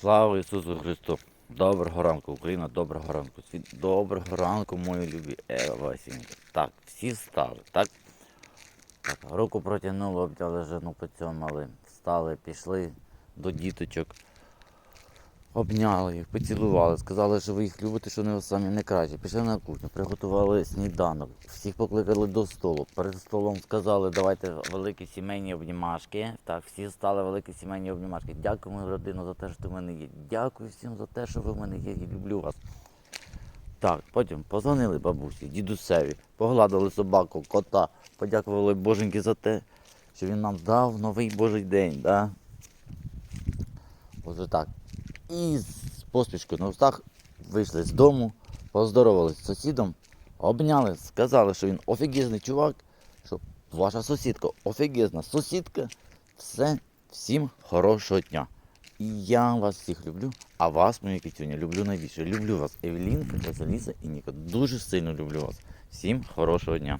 Слава Ісусу Христу! Доброго ранку, Україна, доброго ранку. світ. Доброго ранку, мої любі Ева Васінька. Так, всі встали, так? Так, руку протягнули, обняли жену поцьомали, встали, пішли до діточок, обняли їх, поцілували, сказали, що ви їх любите, що вони самі не краще. Пішли на кухню, приготували сніданок, всіх покликали до столу. Перед столом сказали, давайте великі сімейні обнімашки. Так, всі стали великі сімейні обнімашки. Дякую, родину, за те, що ти в мене є. Дякую всім за те, що ви в мене є і люблю вас. Так, потім позвонили бабусі, дідусеві, погладили собаку, кота, подякували Боженьки за те, що він нам дав новий Божий день. Да? Оце так. І з поспішкою на устах вийшли з дому, поздоровалися з сусідом, обняли, сказали, що він офігезний чувак, що ваша сусідка офігезна сусідка. Все, всім хорошого дня. І я вас всіх люблю, а вас, мої китюні, люблю найбільше. Люблю вас, Евелінка, Василіса і Ніка. Дуже сильно люблю вас. Всім хорошого дня.